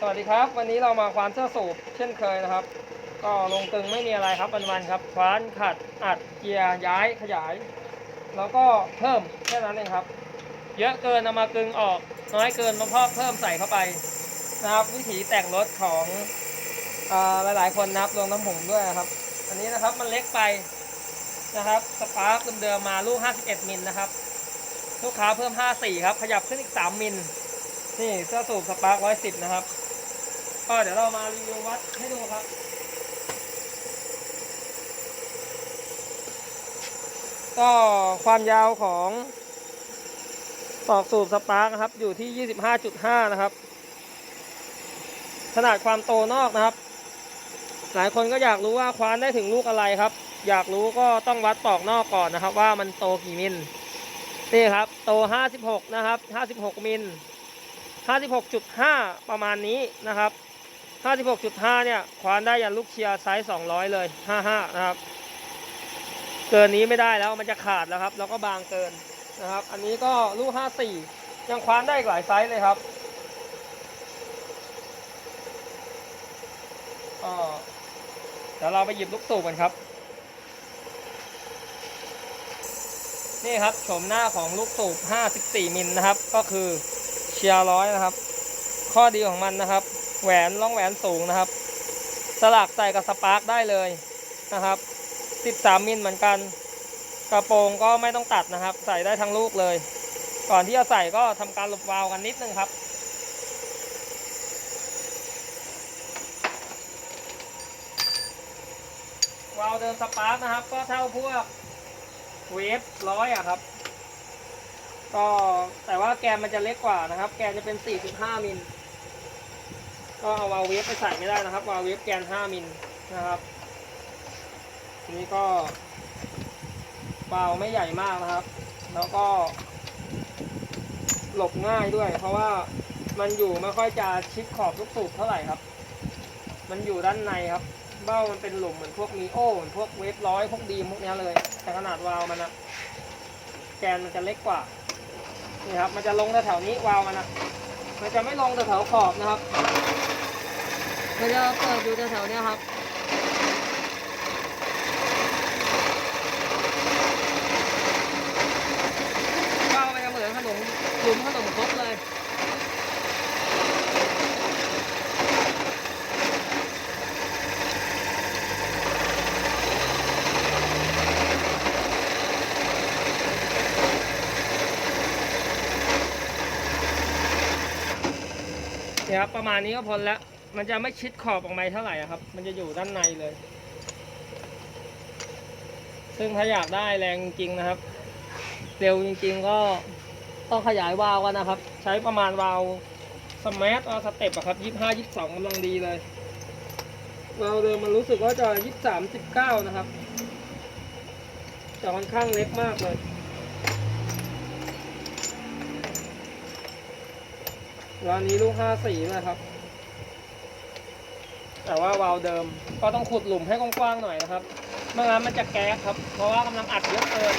สวัสดีครับ วันนี้เรามาควานเสื้อสูบเช่นเคยนะครับ ก็ลงตึงไม่มีอะไรครับวันๆครับควานขัดอัดเกียร์ย้ายขยาย แล้วก็เพิ่มแค่นั้นเองครับ เยอะเกินเอามากึงออก น้อยเกินมาพอเพิ่มใส่เข้าไปนะครับ วิถีแต่งรถของอาหลายๆ คนนะครับรวมทั้งผมด้วยนะครับ อันนี้นะครับมันเล็กไปนะครับสปาร์คเดิมๆมาลูก 51 มิลนะครับ ลูกค้าเพิ่ม 54 ครับ ขยับขึ้นอีก 3 มิล นี่เสื้อสูบสปาร์คร้อยสิบนะครับ ก็เดี๋ยวเรามารีวิววัดให้ดูครับ ก็ความยาวของตอกสูบสปาร์คนะครับ อยู่ที่ 25.5 นะครับ ขนาดความโตนอกนะครับ หลายคนก็อยากรู้ว่าคว้านได้ถึงลูกอะไรครับ อยากรู้ก็ต้องวัดปอกนอกก่อนนะครับ ว่ามันโตกี่มิลนี่ครับโต 56 นะครับ 56 มิล 56.5 ประมาณนี้นะครับ 56.5 เนี่ย ควานได้ยันลูกเชียร์ไซส์ 200 เลย 55 นะครับ เกินนี้ไม่ได้แล้วมันจะขาดแล้วครับ แล้วก็บางเกินนะครับ อันนี้ก็ลูก 54 ยังควานได้อีกหลายไซส์เลยครับก็เดี๋ยวเราไปหยิบลูกสูบกันครับ นี่ครับโฉมหน้าของลูกสูบ 54 มิลนะครับ ก็คือเชียร์ร้อยนะครับ ข้อดีของมันนะครับ แหวนล่องแหวนสูงนะครับ สลักใส่กับสปาร์กได้เลยนะครับ 13 มิลเหมือนกัน กระโปรงก็ไม่ต้องตัดนะครับ ใส่ได้ทั้งลูกเลย ก่อนที่จะใส่ก็ทำการหลบวาล์วกันนิดนึงครับวาล์วเดิมสปาร์กนะครับ ก็เท่าพวกเวฟร้อยอะครับ ก็แต่ว่าแกนมันจะเล็กกว่านะครับ แกนจะเป็น 4.5 มิล ก็เอาวาวเวฟไปใส่ไม่ได้นะครับ วาวเวฟแกน 5 มิลนะครับทีนี้ก็วาไม่ใหญ่มากนะครับ แล้วก็ หลบง่ายด้วย เพราะว่ามันอยู่ไม่ค่อยจะชิดขอบลูกสูบเท่าไหร่ครับ มันอยู่ด้านในครับ เบ้ามันเป็นหลุมเหมือนพวกมีโอเหมือนพวกเวฟร้อยพวกดีมพวกเนี้ยเลย แต่ขนาดวาล์วมันอะแกนมันจะเล็กกว่านี่ครับ มันจะลงแถวๆนี้วาล์วมันอะมันจะไม่ลงแถวขอบนะครับ มันจะเปิดอยู่แถวๆเนี้ยครับวาล์วมันจะเหมือนขนมหลุมขนมครกเลยเนี่ยครับประมาณนี้ก็พ้นแล้ว มันจะไม่ชิดขอบออกมาเท่าไหร่ครับ มันจะอยู่ด้านในเลย ซึ่งถ้าอยากได้แรงจริงนะครับ เร็วจริง ๆ ก็ต้องขยายวาล์วกันนะครับ ใช้ประมาณวาล์วสมาร์ทเอาสเต็ปอะครับยี่ห้ายี่สองกำลังดีเลยวาล์วเดิมมันรู้สึกว่าจะยี่สามสิบเก้านะครับจะค่อนข้างเล็กมากเลยร้านนี้ลูกห้าสี่เลยครับ แต่ว่าวาล์วเดิมก็ต้องขุดหลุมให้กว้างๆหน่อยนะครับไม่งั้นมันจะแก๊สครับ เพราะว่ากำลังอัดเยอะเกิน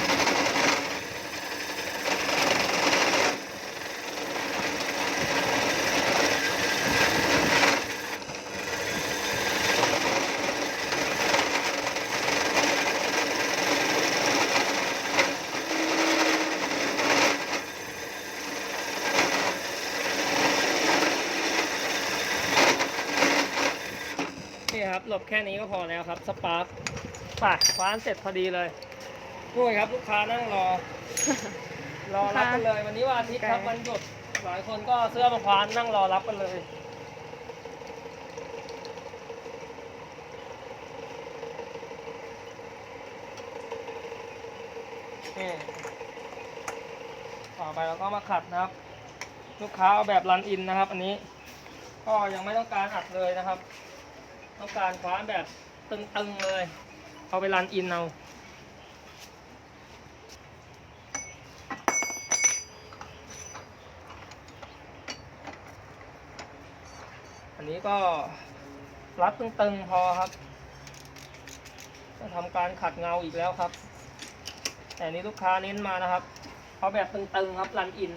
หลบแค่นี้ก็พอแล้วครับสปาร์คไปคว้านเสร็จพอดีเลยด้วยครับลูกค้านั่งรอ รอรับกันเลย วันนี้วันอาทิตย์ครับวันหยุดหลายคนก็เสื้อมาคว้านนั่งรอรับกันเลยนี่ต่อไปเราก็มาขัดนะครับ ลูกค้าเอาแบบรันอินนะครับ อันนี้ ก็ยังไม่ต้องการอัดเลยนะครับ ต้องการคว้าแบบตึงๆเลย เอาไปรันอินเอาอันนี้ก็รัดตึงๆพอครับจะทำการขัดเงาอีกแล้วครับ แต่นี้ลูกค้าเน้นมานะครับเอาแบบตึงๆครับรันอิน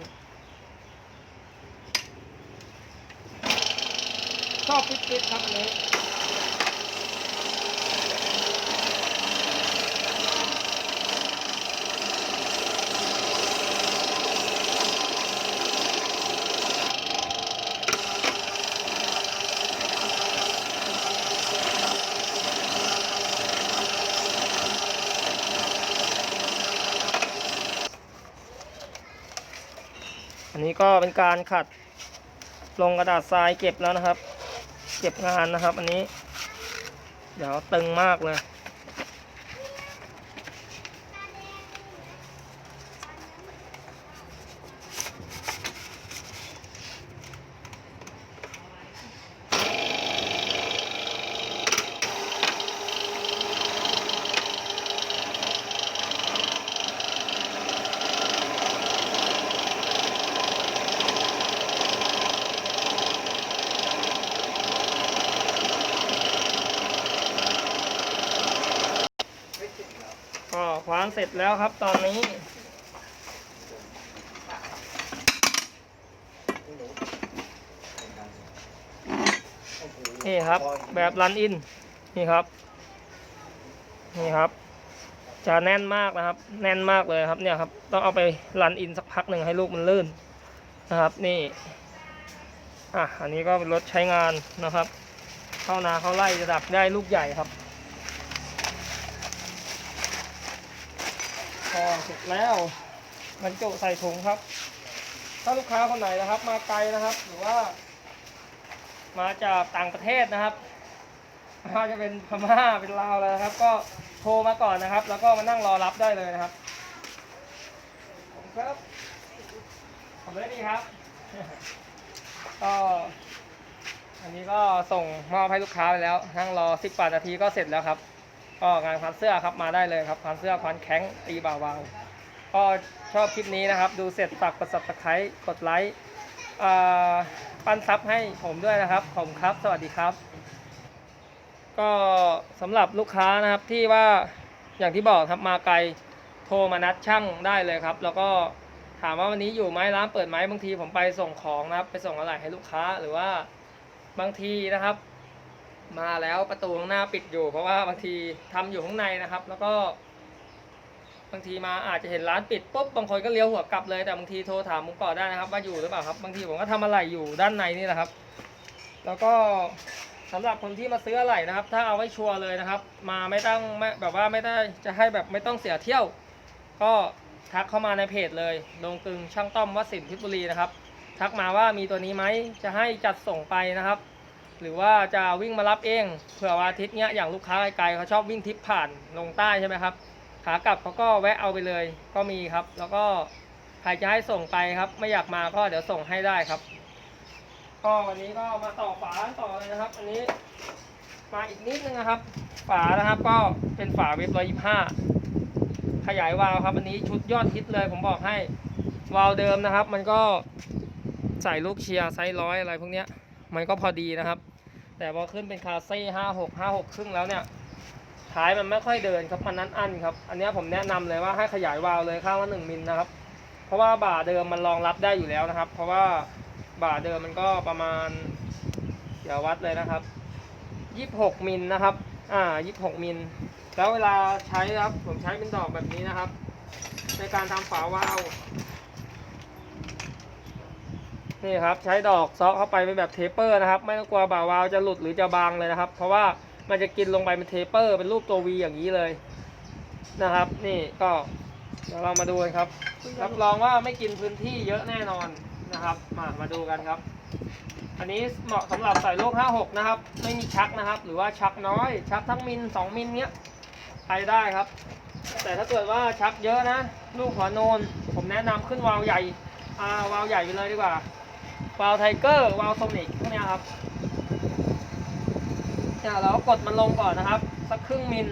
ชอบฟิตฟิตครับอันนี้ นี้ก็เป็นการขัดลงกระดาษทรายเก็บแล้วนะครับ เก็บงานนะครับ อันนี้ เดี๋ยวตึงมากเลย เสร็จแล้วครับตอนนี้ นี่ครับแบบรันอิน นี่ครับ นี่ครับ จะแน่นมากนะครับ แน่นมากเลยครับเนี่ยครับ ต้องเอาไปรันอินสักพักหนึ่งให้ลูกมันลื่นนะครับ นี่อะอันนี้ก็เป็นรถใช้งานนะครับ เข้านาเข้าไล่จะดักได้ลูกใหญ่ครับ พอเสร็จแล้วบรรจุใส่ถุงครับ ถ้าลูกค้าคนไหนนะครับ มาไกลนะครับ หรือว่า มาจากต่างประเทศนะครับไม่ว่าจะเป็นพม่าเป็นลาวอะไรนะครับ ก็โทรมาก่อนนะครับ แล้วก็มานั่งรอรับได้เลยนะครับผมครับผมได้ดีครับ ก็อันนี้ก็ส่งมอบให้ลูกค้าไปแล้ว นั่งรอสิบกว่านาทีก็เสร็จแล้วครับ ก็งานพันเสื้อครับมาได้เลยครับพันเสื้อพันแข้งตีบ่าวๆก็ชอบคลิปนี้นะครับ ดูเสร็จฝากกด subscribe กดไลค์ปั้นซับให้ผมด้วยนะครับผมครับสวัสดีครับ ก็สำหรับลูกค้านะครับที่ว่าอย่างที่บอกครับมาไกลโทรมานัดช่างได้เลยครับ แล้วก็ถามว่าวันนี้อยู่ไหมร้านเปิดไหมบางทีผมไปส่งของนะครับ ไปส่งอะไรให้ลูกค้าหรือว่าบางทีนะครับ มาแล้วประตูข้างหน้าปิดอยู่ เพราะว่าบางทีทำอยู่ข้างในนะครับ แล้วก็ บางทีมาอาจจะเห็นร้านปิดปุ๊บบางคนก็เลี้ยวหัวกลับเลยแต่บางทีโทรถามมุกก่อได้นะครับ ว่าอยู่หรือเปล่าครับบางทีผมก็ทำอะไรอยู่ด้านในนี่แหละครับ แล้วก็สำหรับคนที่มาซื้ออะไรนะครับ ถ้าเอาไว้ชัวร์เลยนะครับ มาไม่ต้องไม่แบบว่าไม่ได้จะให้แบบไม่ต้องเสียเที่ยว ก็ทักเข้ามาในเพจเลยลงกึงช่างต้อมวัดสินพิบุรีนะครับ ทักมาว่ามีตัวนี้ไหมจะให้จัดส่งไปนะครับ หรือว่าจะวิ่งมารับเองเผื่อวันอาทิตย์เนี้ยอย่างลูกค้าไกลๆเขาชอบวิ่งทริปผ่านลงใต้ใช่ไหมครับขากลับเขาก็แวะเอาไปเลยก็มีครับ แล้วก็ใครจะให้ส่งไปครับ ไม่อยากมาก็เดี๋ยวส่งให้ได้ครับก็วันนี้ก็มาต่อฝาต่อเลยนะครับ อันนี้มาอีกนิดนึงนะครับ ฝานะครับก็เป็นฝาเว็บร้อยยี่ห้าขยายวาล์วครับอันนี้ชุดยอดฮิตเลยผมบอกให้วาล์วเดิมนะครับ มันก็ใส่ลูกเชียร์ไซส์ร้อยอะไรพวกเนี้ยมันก็พอดีนะครับ แต่พอขึ้นเป็นคาเซ่ห้าหกห้าหกครึ่งแล้วเนี่ยท้ายมันไม่ค่อยเดินครับมันนั้นอันครับ อันนี้ผมแนะนำเลยว่าให้ขยายวาล์วเลยข้างละหนึ่งมิลนะครับ เพราะว่าบ่าเดิมมันรองรับได้อยู่แล้วนะครับ เพราะว่าบ่าเดิมมันก็ประมาณเดี๋ยววัดเลยนะครับยี่บหกมิลนะครับ อ่ายี่บหกมิลแล้วเวลาใช้ครับผมใช้เป็นดอกแบบนี้นะครับ ในการทำฝาวาล์ว นี่ครับใช้ดอกซอกเข้าไปเป็นแบบเทปเปอร์นะครับ ไม่ต้องกลัวบ่าวาวจะหลุดหรือจะบางเลยนะครับ เพราะว่ามันจะกินลงไปเป็นเทปเปอร์ เป็นรูปตัววีอย่างนี้เลยนะครับ นี่ก็เดี๋ยวเรามาดูกันครับรับรองว่าไม่กินพื้นที่เยอะแน่นอนนะครับมามาดูกันครับ อันนี้เหมาะสำหรับใส่ลูก56 นะครับ ไม่มีชักนะครับ หรือว่าชักน้อย ชักทั้งมิล2มิลเนี้ยไปได้ครับ แต่ถ้าเกิดว่าชักเยอะนะ ลูกหัวโนน ผมแนะนำขึ้นวาวใหญ่ อ่าวาวใหญ่ไปเลยดีกว่า วาล์วไทเกอร์วาล์วโซนิกพวกเนี้ยครับเนี่ยเรากดมันลงก่อนนะครับ สักครึ่งมิล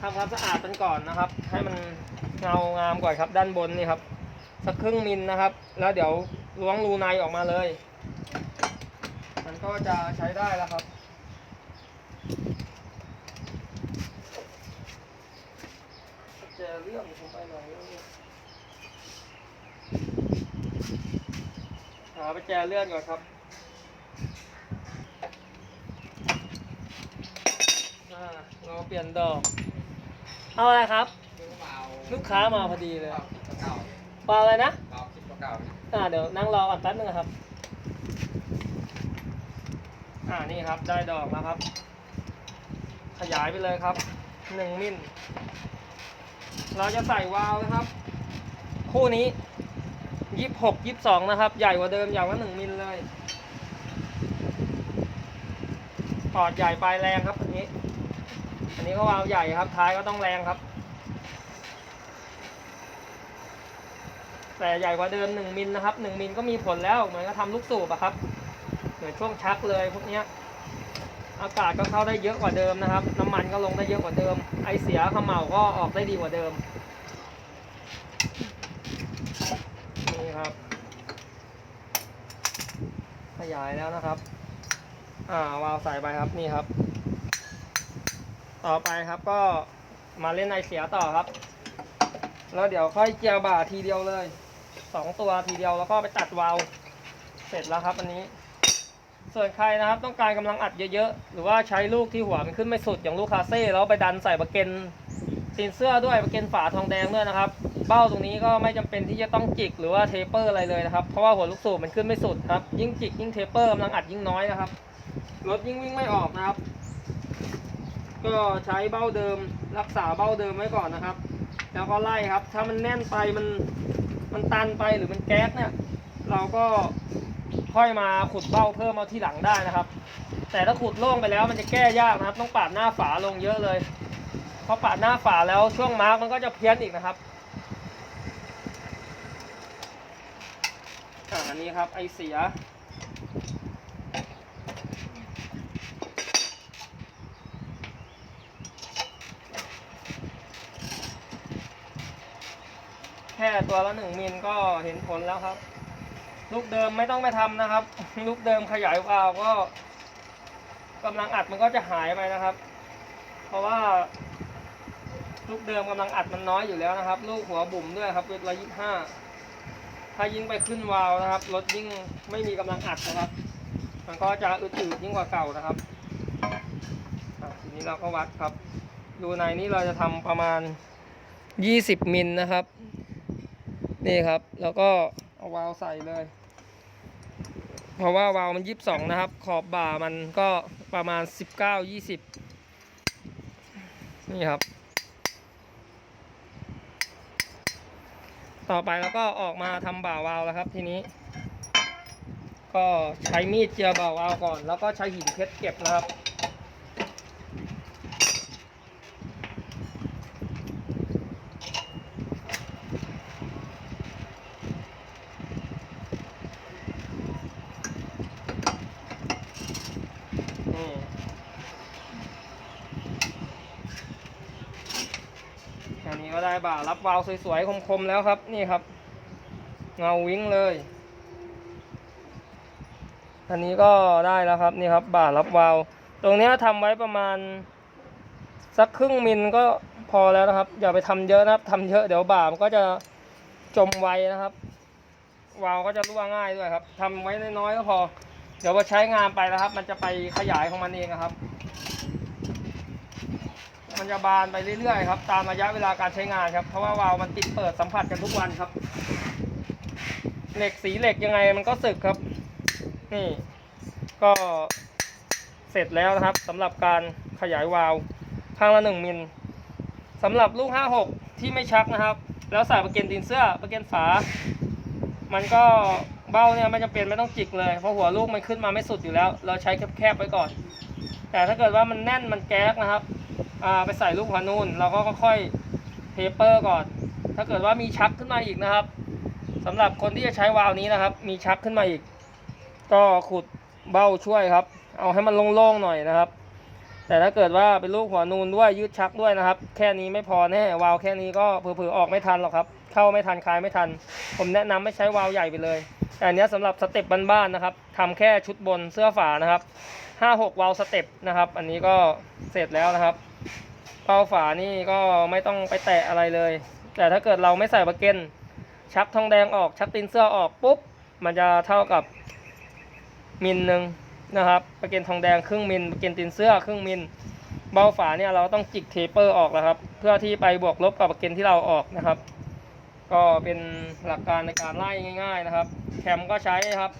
ทำความสะอาดมันก่อนนะครับ ให้มันเงางามก่อนครับ ด้านบนนี่ครับ สักครึ่งมิลนะครับ แล้วเดี๋ยวล้วงรูในออกมาเลย มันก็จะใช้ได้แล้วครับเจอเรื่องผมไปหน่อยเนี่ย หาประแจเลื่อนก่อนครับเราเปลี่ยนดอก เอาอะไรครับ ลูกค้ามาพอดีเลยเปลาอะไรนะอ่าเดี๋ยวนั่งรออ่อนแป๊บนึงครับ อ่านี่ครับได้ดอกแล้วครับ ขยายไปเลยครับหนึ่งมิลเราจะใส่วาลวนะครับ คู่นี้ ยี่สิบหกยี่สิบสองนะครับ ใหญ่กว่าเดิมอย่างละหนึ่งมิลเลยปอดใหญ่ปลายแรงครับอันนี้ อันนี้ก็วาวใหญ่ครับ ท้ายก็ต้องแรงครับ แต่ใหญ่กว่าเดิมหนึ่งมิลนะครับหนึ่งมิลก็มีผลแล้วเหมือนกับทำลูกสูบอะครับเหมือนช่วงชักเลยพวกเนี้ยอากาศก็เข้าได้เยอะกว่าเดิมนะครับ น้ำมันก็ลงได้เยอะกว่าเดิม ไอเสียขมเหลาก็ออกได้ดีกว่าเดิม นี่ครับ ข ยายแล้วนะครับ อ่าวาล์วใส่ไปครับนี่ครับ ต่อไปครับก็มาเล่นไอเสียต่อครับ แล้วเดี๋ยวค่อยเจียวบ่าทีเดียวเลยสองตัวทีเดียวแล้วก็ไปตัดวาล์วเสร็จแล้วครับอันนี้ ส่วนใครนะครับต้องการกำลังอัดเยอะๆ หรือว่าใช้ลูกที่หัวมันขึ้นไม่สุดอย่างลูกคาเซ่แล้วไปดันใส่ประเกนตีนเสื้อด้วยประเกนฝาทองแดงด้วยนะครับ เบ้าตรงนี้ก็ไม่จำเป็นที่จะต้องจิกหรือว่าเทเปอร์อะไรเลยนะครับ เพราะว่าหัวลูกสูบมันขึ้นไม่สุดครับ ยิ่งจิกยิ่งเทเปอร์กำลังอัดยิ่งน้อยนะครับ รถยิ่งวิ่งไม่ออกนะครับ ก็ใช้เบ้าเดิมรักษาเบ้าเดิมไว้ก่อนนะครับ แล้วก็ไล่ครับ ถ้ามันแน่นไปมันมันตันไปหรือมันแก๊สเนี่ย เราก็ค่อยมาขุดเบ้าเพิ่มเอาที่หลังได้นะครับ แต่ถ้าขุดโล่งไปแล้วมันจะแก้ยากนะครับ ต้องปาดหน้าฝาลงเยอะเลยพอปาดหน้าฝาแล้วช่วงมาร์กมันก็จะเพี้ยนอีกนะครับ อันนี้ครับไอเสีย แค่ตัวละหนึ่งมิลก็เห็นผลแล้วครับ ลูกเดิมไม่ต้องไปทำนะครับ ลูกเดิมขยายวาล์วก็กำลังอัดมันก็จะหายไปนะครับ เพราะว่าลูกเดิมกำลังอัดมันน้อยอยู่แล้วนะครับ ลูกหัวบุ๋มด้วยครับเวทละยี่ห้า ถ้ายิ่งไปขึ้นวาล์วนะครับรถยิ่งไม่มีกำลังอัดนะครับ มันก็จะอึดๆยิ่งกว่าเก่านะครับทีนี้เราก็วัดครับ ดูในนี้เราจะทำประมาณ 20มิลนะครับ นี่ครับ แล้วก็เอาวาล์วใส่เลย เพราะว่าวาล์วมันยี่สิบสองนะครับ ขอบบ่ามันก็ประมาณสิบเก้ายี่สิบนี่ครับ ต่อไปแล้วก็ออกมาทำบ่าวาวแล้วครับทีนี้ ก็ใช้มีดเจียบ่าวาวก่อน แล้วก็ใช้หินเพชรเก็บนะครับ นี่อันนี้ก็ได้ บ่ารับวาล์วสวยๆคมๆแล้วครับนี่ครับ เงาวิ้งเลยอันนี้ก็ได้แล้วครับนี่ครับ บ่ารับวาล์วตรงนี้ยทำไว้ประมาณ สักครึ่งมิลก็พอแล้วนะครับ อย่าไปทำเยอะนะครับทำเยอะเดี๋ยวบ่ามันก็จะจมไวนะครับ วาล์วก็จะรั่วง่ายด้วยครับทำไว้น้อยๆก็พอ เดี๋ยวพอใช้งานไปนะครับ มันจะไปขยายของมันเองอะครับ มันจะบานไปเรื่อยๆครับตามระยะเวลาการใช้งานครับเพราะว่าวาล์วมันติดเปิดสัมผัสกันทุกวันครับ เหล็กสีเหล็กยังไงมันก็สึกครับ นี่ก็เสร็จแล้วนะครับสำหรับการขยายวาล์วข้างละหนึ่งมิลสำหรับลูก 56 ที่ไม่ชักนะครับ แล้วใส่ประเกนตีนเสื้อประเกนฝา มันก็เบ้าเนี่ยไม่จำเป็นไม่ต้องจิกเลย เพราะหัวลูกมันขึ้นมาไม่สุดอยู่แล้ว เราใช้แคบๆไว้ก่อน แต่ถ้าเกิดว่ามันแน่นมันแก๊กนะครับ ไปใส่ลูกหัวนูนเราก็ค่อยๆเทปเปอร์ก่อน ถ้าเกิดว่ามีชักขึ้นมาอีกนะครับสำหรับคนที่จะใช้วาล์วนี้นะครับ มีชักขึ้นมาอีก ก็ขุดเบ้าช่วยครับ เอาให้มันโล่งๆหน่อยนะครับ แต่ถ้าเกิดว่าเป็นลูกหัวนูนด้วยยืดชักด้วยนะครับ แค่นี้ไม่พอแน่วาล์วแค่นี้ก็เผลอๆออกไม่ทันหรอกครับ เข้าไม่ทันคลายไม่ทัน ผมแนะนำไม่ใช้วาล์วใหญ่ไปเลยแต่อันเนี้ยสำหรับสเต็ปบ้านๆนะครับทำแค่ชุดบนเสื้อฝานะครับห้าหกวาล์วสเต็ปนะครับ อันนี้ก็เสร็จแล้วนะครับ เป้าฝานี่ก็ไม่ต้องไปแตะอะไรเลย แต่ถ้าเกิดเราไม่ใส่ประเกนชักทองแดงออกชักตีนเสื้อออกปุ๊บมันจะเท่ากับมิลหนึ่งนะครับประเกนทองแดงครึ่งมิลประเกนตีนเสื้อครึ่งมิลเบ้าฝาเนี่ยเราต้องจิกเทปเปอร์ออกแล้วครับ เพื่อที่ไปบวกลบกับเกณฑ์ที่เราออกนะครับ ก็เป็นหลักการในการไล่ง่าย ๆนะครับ แคมก็ใช้ครับ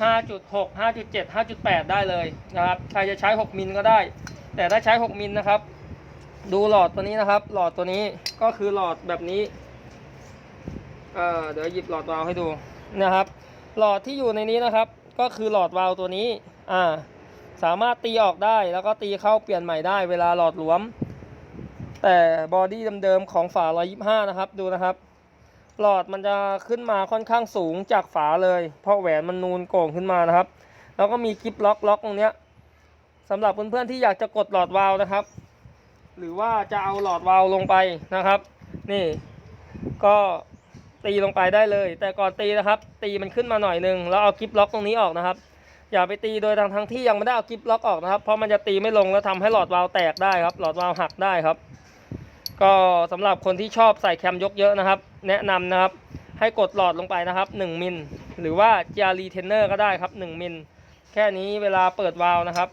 5.6 5.7 5.8 ได้เลยนะครับใครจะใช้ 6 มิลก็ได้ แต่ถ้าใช้ 6 มิลนะครับ ดูหลอดตัวนี้นะครับ หลอดตัวนี้ก็คือหลอดแบบนี้เอ่อเดี๋ยวหยิบหลอดวาล์วให้ดูนะครับ หลอดที่อยู่ในนี้นะครับ ก็คือหลอดวาล์วตัวนี้อ่าสามารถตีออกได้แล้วก็ตีเข้าเปลี่ยนใหม่ได้เวลาหลอดหลวม แต่บอดี้เดิมๆของฝา 125 นะครับดูนะครับ หลอดมันจะขึ้นมาค่อนข้างสูงจากฝาเลย เพราะแหวนมันนูนโก่งขึ้นมานะครับ แล้วก็มีกิฟล็อกล็อกตรงเนี้ยสำหรับเพื่อนๆที่อยากจะกดหลอดวาล์วนะครับ หรือว่าจะเอาหลอดวาล์วลงไปนะครับ นี่ ก็ตีลงไปได้เลย แต่ก่อนตีนะครับ ตีมันขึ้นมาหน่อยนึงแล้วเอากิฟล็อกตรงนี้ออกนะครับ อย่าไปตีโดยทางทั้งที่ยังไม่ได้เอากิฟล็อกออกนะครับ เพราะมันจะตีไม่ลงแล้วทำให้หลอดวาล์วแตกได้ครับ หลอดวาล์วหักได้ครับ ก็สำหรับคนที่ชอบใส่แคมยกเยอะนะครับ แนะนำนะครับ ให้กดหลอดลงไปนะครับ 1 มิลหรือว่าจารีเทนเนอร์ก็ได้ครับ 1 มิลแค่นี้เวลาเปิดวาล์วนะครับ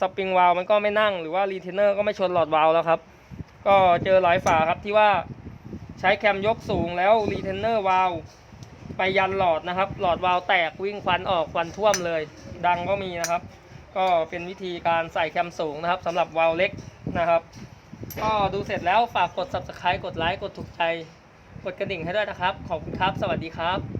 สปริงวาล์วมันก็ไม่นั่งหรือว่ารีเทนเนอร์ก็ไม่ชนหลอดวาล์วแล้วครับ ก็เจอหลายฝาครับที่ว่าใช้แคมยกสูงแล้วรีเทนเนอร์วาล์วไปยันหลอดนะครับ หลอดวาล์วแตกวิ่งควันออกควันท่วมเลย ดังก็มีนะครับ ก็เป็นวิธีการใส่แคมสูงนะครับสำหรับวาล์วเล็กนะครับ ก็ดูเสร็จแล้วฝากกด subscribe กดไลค์กดถูกใจ กดกระดิ่งให้ด้วยนะครับ ขอบคุณครับ สวัสดีครับ